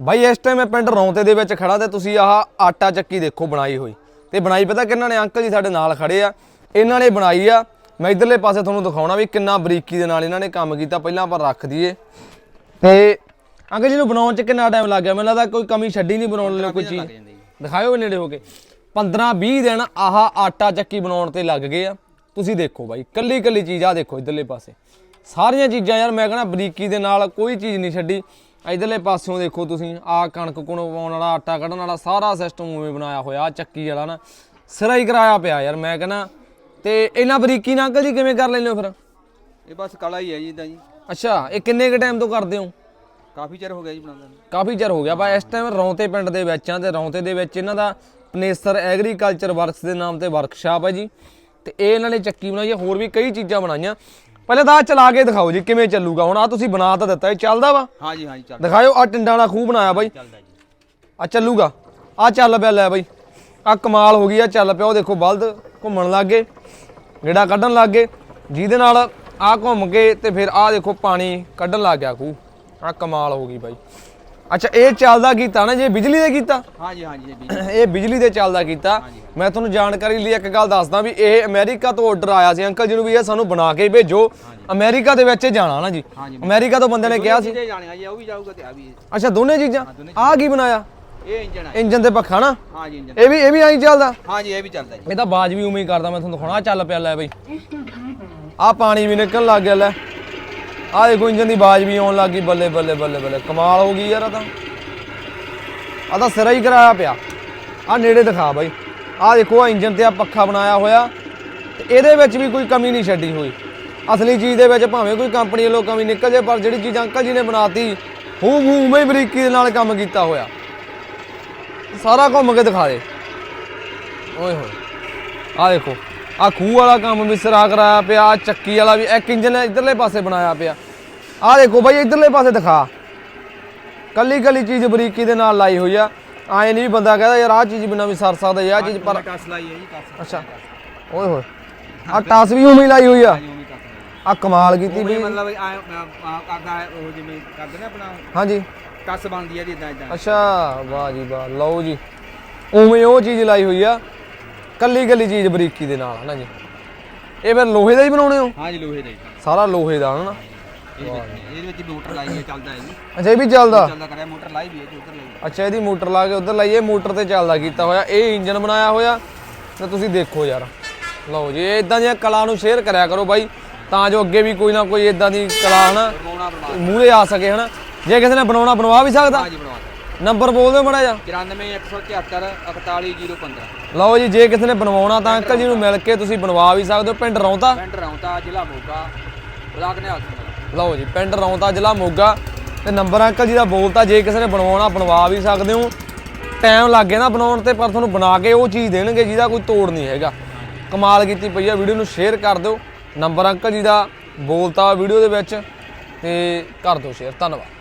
ਬਾਈ ਇਸ ਟਾਈਮ ਮੈਂ ਪਿੰਡ ਰੌਂਤੇ ਦੇ ਵਿੱਚ ਖੜਾ ਤੇ ਤੁਸੀਂ ਆਹ ਆਟਾ ਚੱਕੀ ਦੇਖੋ ਬਣਾਈ ਹੋਈ। ਤੇ ਬਣਾਈ ਪਤਾ ਕਿੰਨਾਂ ਨੇ? ਅੰਕਲ ਜੀ ਸਾਡੇ ਨਾਲ ਖੜੇ ਆ। ਇਹਨਾਂ ਨੇ ਬਣਾਈ ਆ। ਮੈਂ ਇਧਰਲੇ ਪਾਸੇ ਤੁਹਾਨੂੰ ਦਿਖਾਉਣਾ ਵੀ ਕਿੰਨਾ ਬਰੀਕੀ ਦੇ ਨਾਲ ਇਹਨਾਂ ਨੇ ਕੰਮ ਕੀਤਾ। ਪਹਿਲਾਂ ਆਪਾਂ ਰੱਖ ਦਈਏ। ਤੇ ਅੰਕਲ ਜੀ ਨੂੰ ਬਣਾਉਣ ਚ ਕਿੰਨਾ ਟਾਈਮ ਲੱਗ ਗਿਆ? ਮੈਨੂੰ ਲੱਗਦਾ ਕੋਈ ਕਮੀ ਛੱਡੀ ਨਹੀਂ ਬਣਾਉਣ ਲਈ ਕੋਈ ਚੀਜ਼। ਦਿਖਾਇਓ ਨੇੜੇ ਹੋ ਕੇ। 15 20 ਦਿਨ ਆਹ ਆਟਾ ਚੱਕੀ ਬਣਾਉਣ ਤੇ ਲੱਗ ਗਏ ਆ। ਤੁਸੀਂ ਦੇਖੋ ਬਾਈ ਕੱਲੀ ਕੱਲੀ ਚੀਜ਼ ਆ ਦੇਖੋ ਇਧਰਲੇ ਪਾਸੇ। ਸਾਰੀਆਂ ਚੀਜ਼ਾਂ ਯਾਰ ਮੈਂ ਕਹਿੰਦਾ ਬਰੀਕੀ ਦੇ ਨਾਲ ਕੋਈ ਚੀਜ਼ ਨਹੀਂ ਛੱਡੀ। ਇਧਰਲੇ ਪਾਸਿਓਂ ਦੇਖੋ ਤੁਸੀਂ ਆ ਕਣਕ ਕੁਣ ਪਾਉਣ ਵਾਲਾ ਆਟਾ ਕੱਢਣ ਵਾਲਾ ਸਾਰਾ ਸਿਸਟਮ ਉਵੇਂ ਬਣਾਇਆ ਹੋਇਆ ਆ ਚੱਕੀ ਵਾਲਾ ਨਾ। ਸਿਰਾ ਹੀ ਕਰਾਇਆ ਪਿਆ ਯਾਰ ਮੈਂ ਕਹਿੰਦਾ ਤੇ ਇਹਨਾਂ ਬਰੀਕੀ ਨਾਲ ਅੰਕਲ ਜੀ ਕਿਵੇਂ ਕਰ ਲੈਂਦੇ ਹੋ ਫਿਰ? ਇਹ ਬਸ ਕਲਾ ਹੀ ਹੈ ਜੀ ਇਦਾਂ ਜੀ। ਅੱਛਾ ਇਹ ਕਿੰਨੇ ਕ ਟਾਈਮ ਤੋਂ ਕਰਦੇ ਹੋ? ਕਾਫੀ ਚਿਰ ਹੋ ਗਿਆ ਜੀ ਬਣਾਉਂਦਾ ਨੂੰ। ਕਾਫੀ ਚਿਰ ਹੋ ਗਿਆ ਬਾ ਇਸ ਟਾਈਮ ਰੌਂਤੇ ਪਿੰਡ ਦੇ ਵਿੱਚ ਆ ਤੇ ਰੌਂਤੇ ਦੇ ਵਿੱਚ ਇਹਨਾਂ ਦਾ ਪਨੇਸਰ ਐਗਰੀਕਲਚਰ ਵਰਕਸ ਦੇ ਨਾਮ ਤੇ ਵਰਕਸ਼ਾਪ ਹੈ ਜੀ। ਤੇ ਇਹ ਇਹਨਾਂ ਨੇ ਚੱਕੀ ਬਣਾਈ ਹੈ ਹੋਰ ਵੀ ਕਈ ਚੀਜ਼ਾਂ ਬਣਾਈਆਂ। ਪਹਿਲਾਂ ਤਾਂ ਆਹ ਚਲਾ ਕੇ ਦਿਖਾਓ ਜੀ ਕਿਵੇਂ ਚੱਲੂਗਾ। ਹੁਣ ਆ ਤੁਸੀਂ ਬਣਾ ਤਾਂ ਦਿੱਤਾ ਇਹ ਚੱਲਦਾ ਵਾ? ਹਾਂ ਜੀ ਹਾਂ ਜੀ ਚੱਲ ਦਿਖਾਇਓ ਆ ਟਿੰਡਾਂ ਵਾਲਾ ਖੂਹ ਬਣਾਇਆ ਬਾਈ। ਚੱਲਦਾ ਜੀ। ਆ ਚੱਲੂਗਾ। ਆ ਚੱਲ ਪਿਆ ਲੈ ਬਾਈ। ਆ ਕਮਾਲ ਹੋ ਗਈ ਆ ਚੱਲ ਪਿਆ। ਉਹ ਦੇਖੋ ਬਲਦ ਘੁੰਮਣ ਲੱਗ ਗਏ ਗੇੜਾ ਕੱਢਣ ਲੱਗ ਗਏ। ਜਿਹਦੇ ਨਾਲ ਆ ਘੁੰਮ ਕੇ ਤੇ ਫਿਰ ਆ ਦੇਖੋ ਪਾਣੀ ਕੱਢਣ ਲੱਗ ਗਿਆ ਖੂਹ। ਆ ਕਮਾਲ ਹੋ ਗਈ ਬਾਈ। ਅੱਛਾ ਇਹ ਚੱਲਦਾ ਕੀਤਾ ਨਾ ਜੇ ਬਿਜਲੀ ਦੇ ਕੀਤਾ? ਹਾਂ ਜੀ ਹਾਂ ਜੀ ਇਹ ਬਿਜਲੀ ਦੇ ਚੱਲਦਾ ਕੀਤਾ। ਮੈਂ ਤੁਹਾਨੂੰ ਜਾਣਕਾਰੀ ਲਈ ਇੱਕ ਗੱਲ ਦੱਸਦਾ ਵੀ ਇਹ ਅਮਰੀਕਾ ਤੋਂ ਆਰਡਰ ਆਇਆ ਸੀ ਅੰਕਲ ਜੀ ਨੂੰ ਵੀ ਇਹ ਸਾਨੂੰ ਬਣਾ ਕੇ ਭੇਜੋ। ਅਮਰੀਕਾ ਦੇ ਵਿੱਚ ਜਾਣਾ ਨਾ ਜੀ। ਹਾਂਜੀ। ਅਮਰੀਕਾ ਤੋਂ ਬੰਦੇ ਨੇ ਕਿਹਾ ਸੀ। ਚੀਜ਼ਾਂ ਜਾਣੀਆਂ ਜੀ ਉਹ ਵੀ ਜਾਊਗਾ ਤੇ ਆ ਵੀ। ਅੱਛਾ ਦੋਨੇ ਚੀਜ਼ਾਂ? ਆਹ ਕੀ ਬਣਾਇਆ? ਇਹ ਇੰਜਣ ਹੈ ਇੰਜਨ ਤੇ ਪੱਖਾ ਨਾ? ਇਹ ਵੀ ਇਹ ਵੀ ਐਂ ਚੱਲਦਾ? ਹਾਂ ਜੀ ਇਹ ਵੀ ਚੱਲਦਾ ਜੀ। ਇਹ ਤਾਂ ਬਾਜ ਵੀ ਉਵੇਂ ਹੀ ਕਰਦਾ ਮੈਂ ਤੁਹਾਨੂੰ ਦਿਖਾਉਣਾ ਚੱਲ ਪਿਆ ਲੈ ਬਈ। ਆਹ ਪਾਣੀ ਵੀ ਨਿਕਲਣ ਲੱਗ ਗਿਆ ਲੈ। ਆਹ ਦੇਖੋ ਇੰਜਨ ਦੀ ਆਵਾਜ਼ ਵੀ ਆਉਣ ਲੱਗ ਗਈ, ਬੱਲੇ ਬੱਲੇ ਬੱਲੇ ਬੱਲੇ। ਕਮਾਲ ਹੋ ਗਈ ਯਾਰ ਆ ਤਾਂ। ਆ ਤਾਂ ਸਿਰਾ ਹੀ ਕਰਾਇਆ ਪਿਆ। ਆ ਨੇੜੇ ਦਿਖਾ ਬਾਈ। ਆਹ ਦੇਖੋ ਆ ਇੰਜਨ ਤੇ ਆ ਪੱਖਾ ਬਣਾਇਆ ਹੋਇਆ। ਤੇ ਇਹਦੇ ਵਿੱਚ ਵੀ ਕੋਈ ਕਮੀ ਨਹੀਂ ਛੱਡੀ ਹੋਈ। ਅਸਲੀ ਚੀਜ਼ ਦੇ ਵਿੱਚ ਭਾਵੇਂ ਕੋਈ ਕੰਪਨੀ ਵੱਲੋਂ ਕਮੀ ਨਿਕਲ ਜੇ ਪਰ ਜਿਹੜੀ ਚੀਜ਼ ਅੰਕਲ ਜੀ ਨੇ ਬਣਾਤੀ, ਹੂ ਹੂ, ਉਵੇਂ ਬਰੀਕੀ ਦੇ ਨਾਲ ਕੰਮ ਕੀਤਾ ਹੋਇਆ। ਸਾਰਾ ਘੁੰਮ ਕੇ ਦਿਖਾ ਦੇ। ਓਏ ਹੋਏ। ਆ ਦੇਖੋ। ਆ ਖੂਹ ਵਾਲਾ ਕੰਮ ਵੀ ਸਿਰਾ ਕਰਾਇਆ ਪਿਆ ਚੱਕੀ ਵਾਲਾ ਵੀ ਇੱਕ ਇੰਜਨ ਇਧਰਲੇ ਪਾਸੇ ਬਣਾਇਆ ਪਿਆ। ਆ ਦੇਖੋ ਬਾਈ ਇਧਰਲੇ ਪਾਸੇ ਦਿਖਾ। ਕੱਲੀ ਕੱਲੀ ਚੀਜ਼ ਬਰੀਕੀ ਦੇ ਨਾਲ ਲਾਈ ਹੋਈ ਆ। ਆਏ ਨਹੀਂ ਵੀ ਬੰਦਾ ਕਹਿੰਦਾ ਯਾਰ ਆਹ ਚੀਜ਼ ਬਿਨਾਂ ਵੀ ਸਰ ਸਕਦਾ ਯਾਰ ਚੀਜ਼ ਪਰ ਟਸ ਲਾਈ ਹੈ ਜੀ ਟਸ ਅੱਛਾ। ਓਏ ਹੋਏ। ਆ ਟਾਸ ਵੀ ਉਵੇਂ ਲਾਈ ਹੋਈ ਆ। ਆ ਕਮਾਲ ਕੀਤੀ ਵੀ ਮਤਲਬ ਆ ਆ ਕਰਦਾ ਉਹ ਜਿਵੇਂ ਕਰਦੇ ਨੇ ਆਪਣਾ ਹਾਂਜੀ। ਟਸ ਬਣਦੀ ਹੈ ਜੀ ਇਦਾਂ ਇਦਾਂ ਅੱਛਾ ਵਾਹ ਜੀ ਵਾਹ ਲਓ ਜੀ। ਉਵੇਂ ਉਹ ਚੀਜ਼ ਲਾਈ ਹੋਈ ਆ। ਕੱਲੀ ਕੱਲੀ ਚੀਜ਼ ਬਰੀਕੀ ਦੇ ਨਾਲ ਹਨਾ ਜੀ? ਇਹ ਫਿਰ ਲੋਹੇ ਦਾ ਹੀ ਬਣਾਉਣੇ ਹੋ? ਹਾਂ ਜੀ ਲੋਹੇ ਦਾ ਜੀ ਸਾਰਾ ਲੋਹੇ ਦਾ ਹਨਾ? ਇਹਦੇ ਵਿੱਚ ਇਹਦੇ ਵਿੱਚ ਵੀ ਮੋਟਰ ਲਾਈ ਹੈ ਚੱਲਦਾ ਹੈ ਜੀ। ਅੱਛਾ ਇਹ ਵੀ ਚੱਲਦਾ? ਚੱਲਦਾ ਕਰਿਆ ਮੋਟਰ ਲਾਈ ਵੀ ਹੈ ਜੀ ਉੱਧਰ ਲਈ ਅੱਛਾ ਇਹਦੀ ਮੋਟਰ ਲਾ ਕੇ ਉਧਰ ਲਾਈਏ ਮੋਟਰ ਤੇ ਚੱਲਦਾ ਕੀਤਾ ਹੋਇਆ। ਇਹ ਇੰਜਨ ਬਣਾਇਆ ਹੋਇਆ ਤੇ ਤੁਸੀਂ ਦੇਖੋ ਯਾਰ। ਲਓ ਜੀ ਇਦਾਂ ਦੀਆਂ ਕਲਾ ਨੂੰ ਸ਼ੇਅਰ ਕਰਿਆ ਕਰੋ ਬਾਈ ਤਾਂ ਜੋ ਅੱਗੇ ਵੀ ਕੋਈ ਨਾ ਕੋਈ ਇਦਾਂ ਦੀ ਕਲਾ ਹਨਾ ਮੂਹਰੇ ਆ ਸਕੇ ਹਨਾ? ਜੇ ਕਿਸੇ ਨੇ ਬਣਾਉਣਾ ਬਣਵਾ ਵੀ ਸਕਦਾ। ਹਾਂ ਨੰਬਰ ਬੋਲ ਦਿਓ ਮੜਾ ਜਾ 94 174 41015 ਲਓ ਜੀ ਜੇ ਕਿਸੇ ਨੇ ਬਣਵਾਉਣਾ ਤਾਂ ਅੰਕਲ ਜੀ ਨੂੰ ਮਿਲ ਕੇ ਤੁਸੀਂ ਬਣਵਾ ਵੀ ਸਕਦੇ ਹੋ। ਪਿੰਡ ਰੌਂਤਾ? ਪਿੰਡ ਰੌਂਤਾ ਜ਼ਿਲ੍ਹਾ ਮੋਗਾ। ਬਲਾਕ ਨੇ ਲਓ ਜੀ ਪਿੰਡ ਰੌਂਤਾ ਜ਼ਿਲ੍ਹਾ ਮੋਗਾ। ਤੇ ਨੰਬਰ ਅੰਕਲ ਜੀ ਦਾ ਬੋਲਤਾ ਜੇ ਕਿਸੇ ਨੇ ਬਣਵਾਉਣਾ ਬਣਵਾ ਵੀ ਸਕਦੇ ਹੋ। ਟਾਈਮ ਲੱਗ ਗਿਆ ਨਾ ਬਣਾਉਣ ਤੇ ਪਰ ਤੁਹਾਨੂੰ ਬਣਾ ਕੇ ਉਹ ਚੀਜ਼ ਦੇਣਗੇ ਜਿਹਦਾ ਕੋਈ ਤੋੜ ਨਹੀਂ ਹੈਗਾ। ਕਮਾਲ ਕੀਤੀ ਪਈ ਆ ਵੀਡੀਓ ਨੂੰ ਸ਼ੇਅਰ ਕਰ ਦਿਓ। ਨੰਬਰ ਅੰਕਲ ਜੀ ਦਾ ਬੋਲਤਾ ਵੀਡੀਓ ਦੇ ਵਿੱਚ। ਤੇ ਕਰ ਦਿਓ ਸ਼ੇਅਰ ਧੰਨਵਾਦ।